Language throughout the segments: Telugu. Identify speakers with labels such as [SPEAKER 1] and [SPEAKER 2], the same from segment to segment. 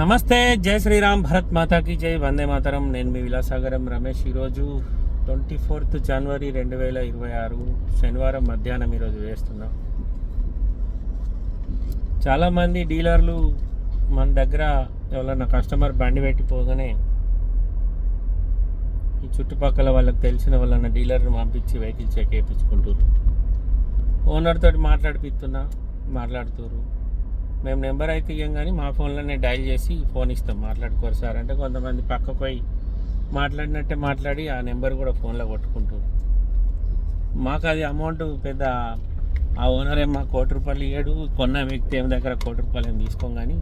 [SPEAKER 1] నమస్తే జై శ్రీరామ్ భరత్ మాతాకి జై వందే మాతరం. నేను మీ విలాసాగరం రమేష్. ఈరోజు ట్వంటీ ఫోర్త్ జనవరి రెండు వేల ఇరవై ఆరు శనివారం మధ్యాహ్నం ఈరోజు వేస్తున్నాం. చాలామంది డీలర్లు మన దగ్గర ఎవరన్నా కస్టమర్ బండి పెట్టిపోగానే ఈ చుట్టుపక్కల వాళ్ళకి తెలిసిన వాళ్ళన్న డీలర్ని పంపించి వెహికల్ చెక్ వేయించుకుంటారు ఓనర్ తోటి మాట్లాడిపిస్తున్నా మాట్లాడుతున్నారు మేము నెంబర్ అయితే ఇవ్వం కానీ మా ఫోన్లోనే డైల్ చేసి ఫోన్ ఇస్తాం. మాట్లాడుకోరు సార్. అంటే కొంతమంది పక్కకు పోయి మాట్లాడినట్టే మాట్లాడి ఆ నెంబర్ కూడా ఫోన్లో కొట్టుకుంటారు మాకు అది అమౌంట్ పెద్ద ఆ ఓనర్ ఏం మా కోటి రూపాయలు ఇయ్యాడు. కొన్న వ్యక్తి ఏమి దగ్గర కోటి రూపాయలు ఏం తీసుకోం కానీ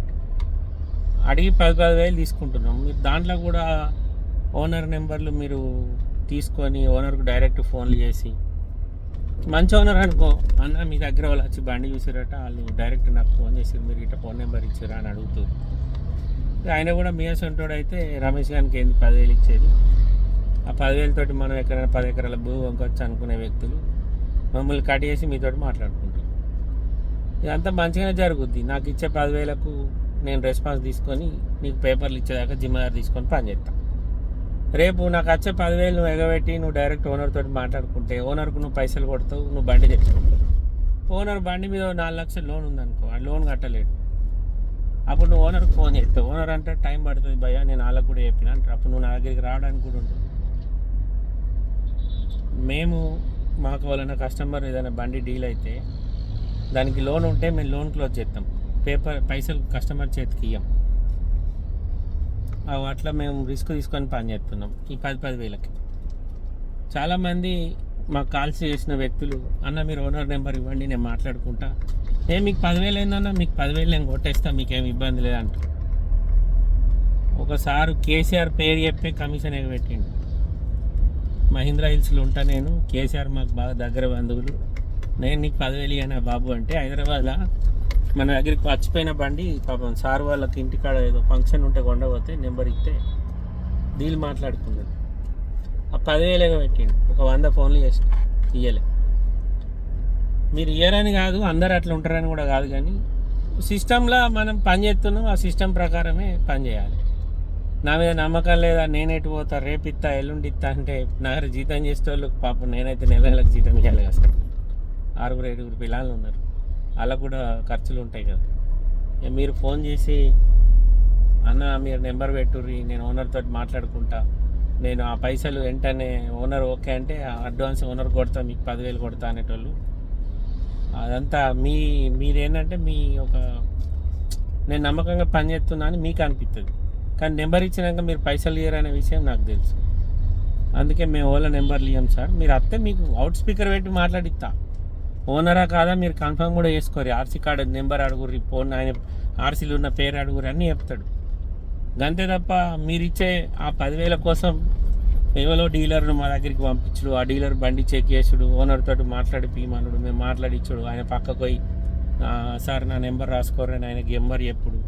[SPEAKER 1] అడిగి పది పది వేలు తీసుకుంటున్నాం. మీరు దాంట్లో కూడా ఓనర్ నెంబర్లు మీరు తీసుకొని ఓనర్కు డైరెక్ట్ ఫోన్లు చేసి మంచి ఓనర్ అనుకో. అన్న మీ దగ్గర వాళ్ళు వచ్చి బండి చూసారట వాళ్ళు డైరెక్ట్ నాకు ఫోన్ చేసి మీరు ఇట్లా ఫోన్ నెంబర్ ఇచ్చారా అని అడుగుతారు ఆయన కూడా మీ అంటోడు అయితే రమేష్ గారికి ఏంది పదివేలు ఇచ్చేది. ఆ పదివేలతోటి మనం ఎక్కడైనా పది ఎకరాల భూ వంకొచ్చు అనుకునే వ్యక్తులు. మమ్మల్ని కట్ చేసి మీతోటి మాట్లాడుకుంటారు ఇదంతా మంచిగానే జరుగుద్ది. నాకు ఇచ్చే పదివేలకు నేను రెస్పాన్స్ తీసుకొని నీకు పేపర్లు ఇచ్చేదాకా జిమ్మదారు తీసుకొని పని చేస్తాను రేపు నాకు వచ్చే పదివేలు నువ్వు ఎగబెట్టి నువ్వు డైరెక్ట్ ఓనర్ తోటి మాట్లాడుకుంటే ఓనర్కు నువ్వు పైసలు కొడతావు నువ్వు బండి తెచ్చుకుంటావు. ఓనర్ బండి మీద నాలుగు లక్షలు లోన్ ఉందనుకో ఆ లోన్ కట్టలేడు. అప్పుడు నువ్వు ఓనర్కి ఫోన్ చేస్తావు. ఓనర్ అంటే టైం పడుతుంది భయ్యా నేను వాళ్ళకు కూడా చెప్పిన అంటారు. అప్పుడు నువ్వు నా దగ్గరికి రావడానికి కూడా ఉంటుంది మేము మాకు వాళ్ళ కస్టమర్ ఏదైనా బండి డీల్ అయితే దానికి లోన్ ఉంటే మేము లోన్ క్లోజ్ చేస్తాం. పేపర్ పైసలు కస్టమర్ చేతికి ఇయ్యం. అట్లా మేము రిస్క్ తీసుకొని పని చేస్తున్నాం. ఈ పది పది వేలకి. చాలామంది మాకు కాల్స్ చేసిన వ్యక్తులు అన్న మీరు ఓనర్ నెంబర్ ఇవ్వండి నేను మాట్లాడుకుంటా. ఏ మీకు పదివేలు ఏందన్న మీకు పదివేలు నేను కొట్టేస్తా మీకేం ఇబ్బంది లేదంట ఒకసారి కేసీఆర్ పేరు చెప్పే కమిషన్ ఎగబెట్టిండు. మహీంద్రా హిల్స్లో ఉంటా నేను కేసీఆర్ మాకు బాగా దగ్గర బంధువులు. నేను నీకు పదివేలు ఇవ్వనా బాబు అంటే హైదరాబాద్లో? మన దగ్గరికి వచ్చిపోయిన బండి పాపం సార్ వాళ్ళకి ఇంటికాడ ఏదో ఫంక్షన్ ఉంటే కొండపోతే నెంబర్ ఇస్తే డీల్ మాట్లాడుకున్నాడు. ఆ పదివేలుగా పెట్టిండు. ఒక వంద ఫోన్లు చేసిన. ఇయ్యలే. మీరు ఇయ్యరని కాదు అందరు అట్లా ఉంటారని కూడా కాదు కానీ సిస్టంలో మనం పని చేస్తున్నాం ఆ సిస్టమ్ ప్రకారమే పని చేయాలి. నా మీద నమ్మకం లేదా నేను పోతా రేపు ఇస్తా ఎల్లుండి ఇస్తా అంటే నా జీతం చేసే వాళ్ళకి పాపం నేనైతే నెల నెలకు జీతం ఇవ్వాలి కదా సార్. ఆరుగురు ఏడుగురు పిల్లలు ఉన్నారు. అలా కూడా ఖర్చులు ఉంటాయి కదా. ఇక మీరు ఫోన్ చేసి అన్న మీరు నెంబర్ పెట్టుర్రి నేను ఓనర్తో మాట్లాడుకుంటా. నేను ఆ పైసలు వెంటనే ఓనర్ ఓకే అంటే అడ్వాన్స్ ఓనర్ కొడతా మీకు పదివేలు కొడతా అనేటోళ్ళు. అదంతా మీ మీరేంటంటే మీ ఒక నేను నమ్మకంగా పని చేస్తున్నా అని మీకు అనిపిస్తుంది కానీ నెంబర్ ఇచ్చినాక మీరు పైసలు ఇయ్యరు విషయం నాకు తెలుసు. అందుకే మేము ఓలా నెంబర్లు ఇవ్వం సార్. మీరు అత్తే మీకు అవుట్ స్పీకర్ పెట్టి మాట్లాడిస్తా ఓనరా కాదా? మీరు కన్ఫర్మ్ కూడా చేసుకోరు. ఆర్సీ కార్డు నెంబర్ అడుగుర్రి ఫోన్ ఆయన ఆర్సీలు ఉన్న పేరు అడుగురు అన్నీ చెప్తాడు. అంతే తప్ప మీరు ఇచ్చే ఆ పదివేల కోసం ఎవరో డీలర్ను మా దగ్గరికి పంపించుడు? ఆ డీలర్ బండి చెక్ చేసుడు ఓనర్తో మాట్లాడి పీమనుడు మేము మాట్లాడిచ్చుడు ఆయన పక్కకు పోయి సార్ నా నెంబర్ రాసుకోరని ఆయన నెంబర్ చెప్పుడు.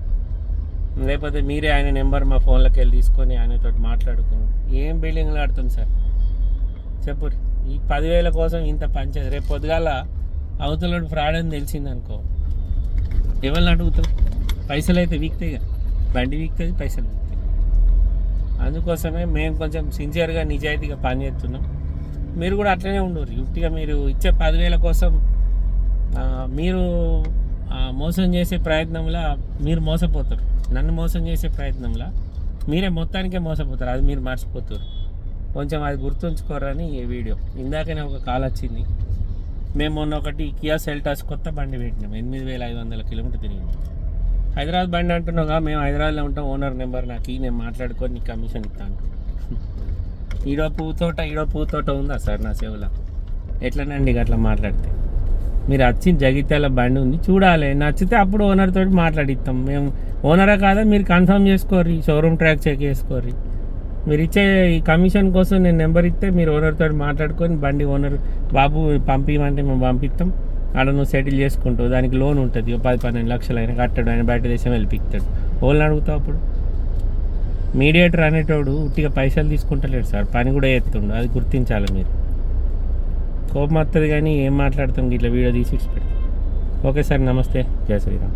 [SPEAKER 1] లేకపోతే మీరే ఆయన నెంబర్ మా ఫోన్లోకి వెళ్ళి తీసుకొని ఆయనతో మాట్లాడుకున్నాడు ఏం బిల్డింగ్లు ఆడుతుంది సార్? చెప్పు ఈ పదివేల కోసం ఇంత పంచాయతీ రేపు పొద్దుగాల అవతలడు ఫ్రాడ్ అని తెలిసింది అనుకో ఎవరిని అడుగుతావు? పైసలు అయితే వీక్తాయిగా బండి వీక్తుంది పైసలు వీక్తాయి. అందుకోసమే మేము కొంచెం సిన్సియర్గా నిజాయితీగా పనిచేస్తున్నాం మీరు కూడా అట్లనే ఉండరు యుక్తిగా మీరు ఇచ్చే పదివేల కోసం మీరు మోసం చేసే ప్రయత్నంలో మీరు మోసపోతారు. నన్ను మోసం చేసే ప్రయత్నంలో మీరే మొత్తానికే మోసపోతారు. అది మీరు మర్చిపోతారు. కొంచెం అది గుర్తుంచుకోరని ఈ వీడియో. ఇందాకనే ఒక కాల్ వచ్చింది. మేము మొన్న ఒకటి కియా సెల్టాస్ కొత్త బండి పెట్టినాం. ఎనిమిది వేల ఐదు వందల కిలోమీటర్ తిరిగింది. హైదరాబాద్ బండి అంటున్నావుగా మేము హైదరాబాద్లో ఉంటాం ఓనర్ నెంబర్ నాకు ఈ నేను మాట్లాడుకొని నీకు కమిషన్ ఇస్తాను ఈడో ఈడో పూతోట ఈడో పూతోట ఉందా సార్ నా సేవలో ఎట్లనండి ఇక అట్లా మాట్లాడితే? మీరు వచ్చి జగిత్యాల బండి ఉంది చూడాలి. నచ్చితే అప్పుడు ఓనర్ తోటి మాట్లాడిస్తాం. మేము ఓనరా కాదా మీరు కన్ఫర్మ్ చేసుకోర్రి షోరూమ్ ట్రాక్ చెక్ చేసుకోర్రి. మీరు ఇచ్చే ఈ కమిషన్ కోసం నేను నెంబర్ ఇస్తే మీరు ఓనర్ తోటి మాట్లాడుకొని బండి ఓనర్ బాబు పంపించమంటే మేము పంపిస్తాం. ఆడ నువ్వు సెటిల్ చేసుకుంటావు. దానికి లోన్ ఉంటుంది. ఓ పది పన్నెండు లక్షలు ఆయన కట్టాడు ఆయన బయట దేశం వెళ్ళిపిస్తాడు ఓళ్ళని అడుగుతావు అప్పుడు? మీడియేటర్ అనేటోడు ఉట్టిగా పైసలు తీసుకుంటలేడు సార్. పని కూడా చేస్తుండు. అది గుర్తించాలి మీరు. కోపం వస్తుంది కానీ ఏం మాట్లాడతాం? ఇట్లా వీడియో తీసి పెడతాం ఓకే సార్ నమస్తే. జయ శ్రీరామ్.